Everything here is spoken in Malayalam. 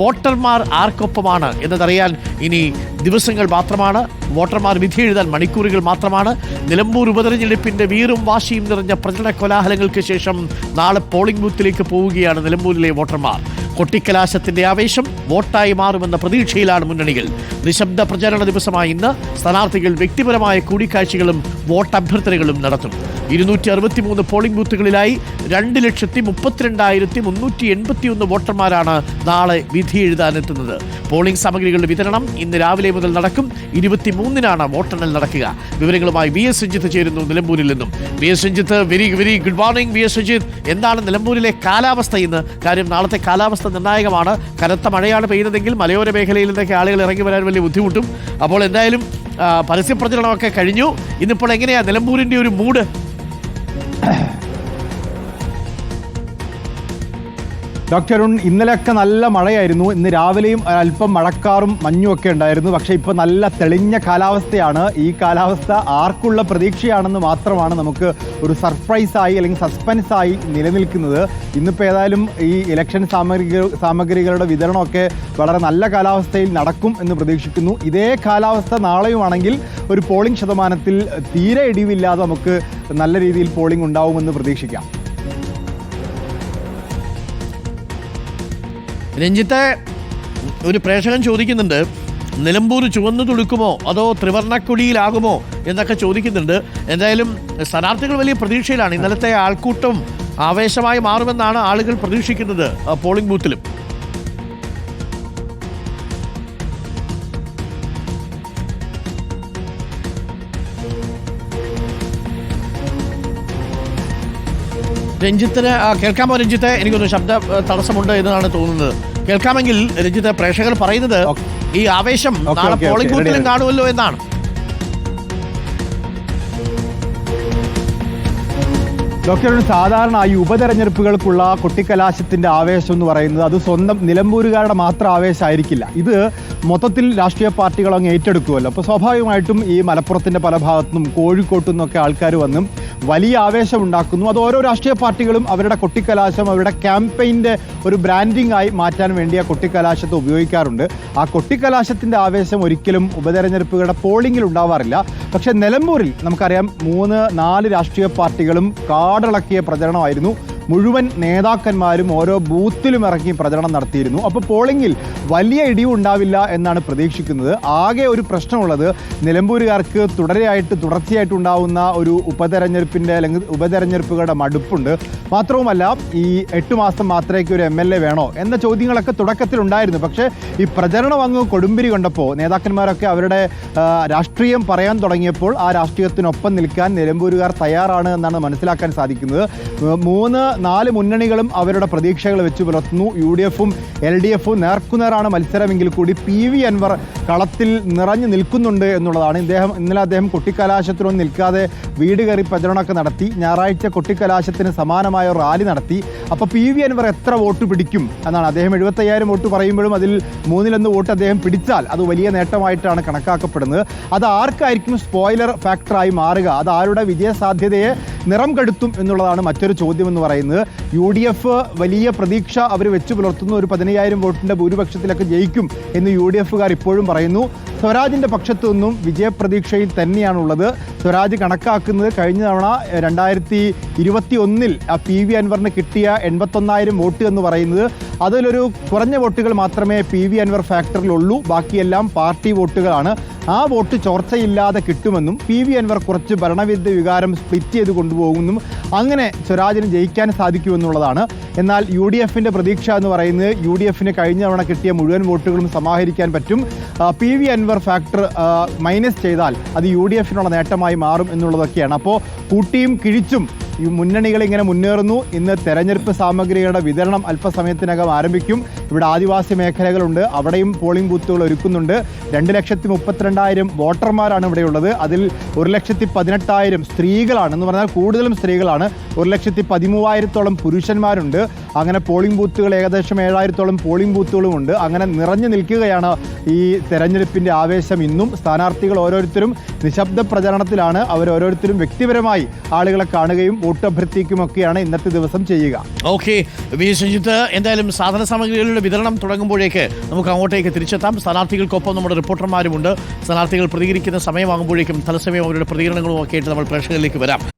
വോട്ടർമാർ ആർക്കൊപ്പമാണ് എന്നതറിയാൻ ഇനി ദിവസങ്ങൾ മാത്രമാണ്. വോട്ടർമാർ വിധി എഴുതാൻ മണിക്കൂറുകൾ മാത്രമാണ്. നിലമ്പൂർ ഉപതെരഞ്ഞെടുപ്പിന്റെ വീറും വാശിയും നിറഞ്ഞ പ്രചരണ കോലാഹലങ്ങൾക്ക് ശേഷം നാളെ പോളിംഗ് ബൂത്തിലേക്ക് പോവുകയാണ് നിലമ്പൂരിലെ വോട്ടർമാർ. കൊട്ടിക്കലാശത്തിന്റെ ആവേശം വോട്ടായി മാറുമെന്ന പ്രതീക്ഷയിലാണ് മുന്നണികൾ. നിശബ്ദ പ്രചരണ ദിവസമായ ഇന്ന് സ്ഥാനാർത്ഥികൾ വ്യക്തിപരമായ കൂടിക്കാഴ്ചകളും വോട്ട് അഭ്യർത്ഥനകളും നടത്തും. ഇരുന്നൂറ്റി അറുപത്തിമൂന്ന് പോളിംഗ് ബൂത്തുകളിലായി രണ്ട് ലക്ഷത്തി മുപ്പത്തിരണ്ടായിരത്തി മുന്നൂറ്റി എൺപത്തിയൊന്ന് വോട്ടർമാരാണ് നാളെ വിധി എഴുതാനെത്തുന്നത്. പോളിംഗ് സാമഗ്രികളുടെ വിതരണം ഇന്ന് രാവിലെ മുതൽ നടക്കും. ഇരുപത്തിമൂന്നിനാണ് വോട്ടെണ്ണൽ നടക്കുക. വിവരങ്ങളുമായി വി എസ് രഞ്ജിത്ത് ചേരുന്നു നിലമ്പൂരിൽ നിന്നും. V S Ranjith very very good morning V S Ranjith എന്താണ് നിലമ്പൂരിലെ കാലാവസ്ഥ ഇന്ന്? കാര്യം നാളത്തെ കാലാവസ്ഥ നിർണായകമാണ്. കനത്ത മഴയാണ് പെയ്യുന്നതെങ്കിൽ മലയോര മേഖലയിൽ നിന്നൊക്കെ ആളുകൾ ഇറങ്ങി വരാൻ വലിയ ബുദ്ധിമുട്ടും. അപ്പോൾ എന്തായാലും പരസ്യപ്രചരണമൊക്കെ പരസ്യ കഴിഞ്ഞു. ഇന്നിപ്പോൾ എങ്ങനെയാണ് നിലമ്പൂരിന്റെ ഒരു മൂഡ്? ഡോക്ടർ അരുൺ ഇന്നലെയൊക്കെ നല്ല മഴയായിരുന്നു. ഇന്ന് രാവിലെയും അല്പം മഴക്കാറും മഞ്ഞും ഒക്കെ ഉണ്ടായിരുന്നു. പക്ഷേ ഇപ്പോൾ നല്ല തെളിഞ്ഞ കാലാവസ്ഥയാണ്. ഈ കാലാവസ്ഥ ആർക്കുള്ള പ്രതീക്ഷയാണെന്ന് മാത്രമാണ് നമുക്ക് ഒരു സർപ്രൈസായി അല്ലെങ്കിൽ സസ്പെൻസായി നിലനിൽക്കുന്നത്. ഇന്നിപ്പോൾ ഏതായാലും ഈ ഇലക്ഷൻ സാമഗ്രികൾ സാമഗ്രികളുടെ വിതരണമൊക്കെ വളരെ നല്ല കാലാവസ്ഥയിൽ നടക്കും എന്ന് പ്രതീക്ഷിക്കുന്നു. ഇതേ കാലാവസ്ഥ നാളെയുമാണെങ്കിൽ ഒരു പോളിംഗ് ശതമാനത്തിൽ തീരെ ഇടിവില്ലാതെ നമുക്ക് നല്ല രീതിയിൽ പോളിംഗ് ഉണ്ടാവുമെന്ന് പ്രതീക്ഷിക്കാം. രഞ്ജിത്തെ ഒരു പ്രേക്ഷകൻ ചോദിക്കുന്നുണ്ട് നിലമ്പൂർ ചുവന്നു തുളുക്കുമോ അതോ ത്രിവർണക്കുടിയിലാകുമോ എന്നൊക്കെ ചോദിക്കുന്നുണ്ട്. എന്തായാലും സ്ഥാനാർത്ഥികൾ വലിയ പ്രതീക്ഷയിലാണ്. ഇന്നലത്തെ ആൾക്കൂട്ടം ആവേശമായി മാറുമെന്നാണ് ആളുകൾ പ്രതീക്ഷിക്കുന്നത് പോളിംഗ് ബൂത്തിലും രഞ്ജിത്തിന് കേൾക്കാമോ രഞ്ജിത്തെ? എനിക്കൊന്ന് ശബ്ദ തടസ്സമുണ്ട് എന്നാണ് തോന്നുന്നത്. കേൾക്കാമെങ്കിൽ രഞ്ജിത്ത് പ്രേക്ഷകർ പറയുന്നത് ഈ ആവേശം നാളെ പോളിംഗ് ബൂത്തിലും കാണുമല്ലോ എന്നാണ്. ഡോക്ടർ സാധാരണ ഈ ഉപതെരഞ്ഞെടുപ്പുകൾക്കുള്ള കൊട്ടിക്കലാശത്തിന്റെ ആവേശം എന്ന് പറയുന്നത് അത് സ്വന്തം നിലമ്പൂരുകാരുടെ മാത്രം ആവേശമായിരിക്കില്ല. ഇത് മൊത്തത്തിൽ രാഷ്ട്രീയ പാർട്ടികൾ അങ്ങ് ഏറ്റെടുക്കുമല്ലോ. അപ്പോൾ സ്വാഭാവികമായിട്ടും ഈ മലപ്പുറത്തിന്റെ പല ഭാഗത്തുനിന്നും കോഴിക്കോട്ടു നിന്നൊക്കെ ആൾക്കാർ വന്നും വലിയ ആവേശം ഉണ്ടാക്കുന്നു. അത് ഓരോ രാഷ്ട്രീയ പാർട്ടികളും അവരുടെ കൊട്ടിക്കലാശം അവരുടെ ക്യാമ്പയിന്റെ ഒരു ബ്രാൻഡിംഗ് ആയി മാറ്റാൻ വേണ്ടി ആ കൊട്ടിക്കലാശത്തെ ഉപയോഗിക്കാറുണ്ട്. ആ കൊട്ടിക്കലാശത്തിന്റെ ആവേശം ഒരിക്കലും ഉപതെരഞ്ഞെടുപ്പുകളുടെ പോളിംഗിൽ ഉണ്ടാവാറില്ല. പക്ഷേ നിലമ്പൂരിൽ നമുക്കറിയാം മൂന്ന് നാല് രാഷ്ട്രീയ പാർട്ടികളും കാടിളക്കിയ പ്രചരണമായിരുന്നു. മുഴുവൻ നേതാക്കന്മാരും ഓരോ ബൂത്തിലും ഇറങ്ങി പ്രചരണം നടത്തിയിരുന്നു. അപ്പോൾ പോളിംഗിൽ വലിയ ഇടിവ് ഉണ്ടാവില്ല എന്നാണ് പ്രതീക്ഷിക്കുന്നത്. ആകെ ഒരു പ്രശ്നമുള്ളത് നിലമ്പൂരുകാർക്ക് തുടരെയായിട്ട് തുടർച്ചയായിട്ട് ഉണ്ടാവുന്ന ഒരു ഉപതെരഞ്ഞെടുപ്പിന്റെ അല്ലെങ്കിൽ ഉപതെരഞ്ഞെടുപ്പുകളുടെ മടുപ്പുണ്ട്. മാത്രവുമല്ല ഈ എട്ട് മാസം മാത്രമേക്ക് ഒരു എം എൽ എ വേണോ എന്ന ചോദ്യങ്ങളൊക്കെ തുടക്കത്തിലുണ്ടായിരുന്നു. പക്ഷേ ഈ പ്രചരണം അങ്ങ് കൊടുമ്പിരി കണ്ടപ്പോൾ നേതാക്കന്മാരൊക്കെ അവരുടെ രാഷ്ട്രീയം പറയാൻ തുടങ്ങിയപ്പോൾ ആ രാഷ്ട്രീയത്തിനൊപ്പം നിൽക്കാൻ നിലമ്പൂരുകാർ തയ്യാറാണ് എന്നാണ് മനസ്സിലാക്കാൻ സാധിക്കുന്നത്. മൂന്ന് നാല് മുന്നണികളും അവരുടെ പ്രതീക്ഷകൾ വെച്ച് പുലർത്തുന്നു. യു ഡി എഫും എൽ ഡി എഫും നേർക്കുനേറാണ് മത്സരമെങ്കിൽ കൂടി പി വി അൻവർ കളത്തിൽ നിറഞ്ഞു നിൽക്കുന്നുണ്ട് എന്നുള്ളതാണ്. ഇദ്ദേഹം ഇന്നലെ അദ്ദേഹം കൊട്ടിക്കലാശത്തിനൊന്നും നിൽക്കാതെ വീട് കയറി പ്രചരണമൊക്കെ നടത്തി ഞായറാഴ്ച കൊട്ടിക്കലാശത്തിന് സമാനമായ റാലി നടത്തി. അപ്പോൾ പി വി അൻവർ എത്ര വോട്ട് പിടിക്കും എന്നാണ് അദ്ദേഹം എഴുപത്തയ്യായിരം വോട്ട് പറയുമ്പോഴും അതിൽ മൂന്നിലൊന്ന് വോട്ട് അദ്ദേഹം പിടിച്ചാൽ അത് വലിയ നേട്ടമായിട്ടാണ് കണക്കാക്കപ്പെടുന്നത്. അത് ആർക്കായിരിക്കും സ്പോയിലർ ഫാക്ടറായി മാറുക? അത് ആരുടെ വിജയസാധ്യതയെ നിറം കെടുത്തും എന്നുള്ളതാണ് മറ്റൊരു ചോദ്യം എന്ന് പറയുന്നത്. യു ഡി എഫ് വലിയ പ്രതീക്ഷ അവർ വെച്ച് പുലർത്തുന്ന. ഒരു പതിനയ്യായിരം വോട്ടിന്റെ ഭൂരിപക്ഷത്തിലൊക്കെ ജയിക്കും എന്ന് യു ഡി എഫുകാർ ഇപ്പോഴും പറയുന്നു. സ്വരാജിന്റെ പക്ഷത്തു നിന്നും വിജയപ്രതീക്ഷയിൽ തന്നെയാണുള്ളത്. സ്വരാജ് കണക്കാക്കുന്നത് കഴിഞ്ഞ തവണ രണ്ടായിരത്തി ഇരുപത്തി ഒന്നിൽ ആ പി വി അൻവറിന് കിട്ടിയ എൺപത്തൊന്നായിരം വോട്ട് എന്ന് പറയുന്നത്. അതിലൊരു കുറഞ്ഞ വോട്ടുകൾ മാത്രമേ പി വി അൻവർ ഫാക്ടറിലുള്ളൂ ബാക്കിയെല്ലാം പാർട്ടി വോട്ടുകളാണ്. ആ വോട്ട് ചോർച്ചയില്ലാതെ കിട്ടുമെന്നും പി വി അൻവർ കുറച്ച് ഭരണവിരുദ്ധ വികാരം സ്പ്ലിറ്റ് കൊണ്ടുപോകുമെന്നും അങ്ങനെ സ്വരാജിന് ജയിക്കാൻ സാധിക്കുമെന്നുള്ളതാണ് എന്നാൽ യു ഡി എഫിന്റെ പ്രതീക്ഷ എന്ന് പറയുന്നത് യു ഡി എഫിന് കഴിഞ്ഞ തവണ കിട്ടിയ മുഴുവൻ വോട്ടുകളും സമാഹരിക്കാൻ പറ്റും. P V Anvar factor minus ചെയ്താൽ അത് യു ഡി എഫിനുള്ള നേട്ടമായി മാറും എന്നുള്ളതൊക്കെയാണ്. അപ്പോൾ കൂട്ടിയും കിഴിച്ചും ഈ മുന്നണികൾ ഇങ്ങനെ മുന്നേറുന്നു. ഇന്ന് തെരഞ്ഞെടുപ്പ് സാമഗ്രികളുടെ വിതരണം അല്പസമയത്തിനകം ആരംഭിക്കും. ഇവിടെ ആദിവാസി മേഖലകളുണ്ട്. അവിടെയും പോളിംഗ് ബൂത്തുകൾ ഒരുക്കുന്നുണ്ട്. രണ്ട് ലക്ഷത്തി മുപ്പത്തിരണ്ടായിരം വോട്ടർമാരാണ് ഇവിടെയുള്ളത് അതിൽ ഒരു ലക്ഷത്തി പതിനെട്ടായിരം സ്ത്രീകളാണ്. എന്ന് പറഞ്ഞാൽ കൂടുതലും സ്ത്രീകളാണ്. ഒരു ലക്ഷത്തി പതിമൂവായിരത്തോളം പുരുഷന്മാരുണ്ട്. അങ്ങനെ പോളിംഗ് ബൂത്തുകൾ ഏകദേശം ഏഴായിരത്തോളം പോളിംഗ് ബൂത്തുകളുമുണ്ട് അങ്ങനെ നിറഞ്ഞു നിൽക്കുകയാണ് ഈ തെരഞ്ഞെടുപ്പിന്റെ ആവേശം ഇന്നും. സ്ഥാനാർത്ഥികൾ ഓരോരുത്തരും നിശബ്ദ പ്രചരണത്തിലാണ്. അവർ ഓരോരുത്തരും വ്യക്തിപരമായി ആളുകളെ കാണുകയും വോട്ട് അഭ്യർത്ഥിക്കുമൊക്കെയാണ് ഇന്നത്തെ ദിവസം ചെയ്യുക. ഓക്കെ വി ശുചിത്ത് എന്തായാലും സാധന സാമഗ്രികളുടെ വിതരണം തുടങ്ങുമ്പോഴേക്ക് നമുക്ക് അങ്ങോട്ടേക്ക് തിരിച്ചെത്താം. സ്ഥാനാർത്ഥികൾക്കൊപ്പം നമ്മുടെ റിപ്പോർട്ടർമാരുമുണ്ട്. സ്ഥാനാർത്ഥികൾ പ്രതികരിക്കുന്ന സമയമാകുമ്പോഴേക്കും തലസമയം അവരുടെ പ്രതികരണങ്ങളും ഒക്കെ ആയിട്ട് നമ്മൾ പ്രേക്ഷകരിലേക്ക് വരാം.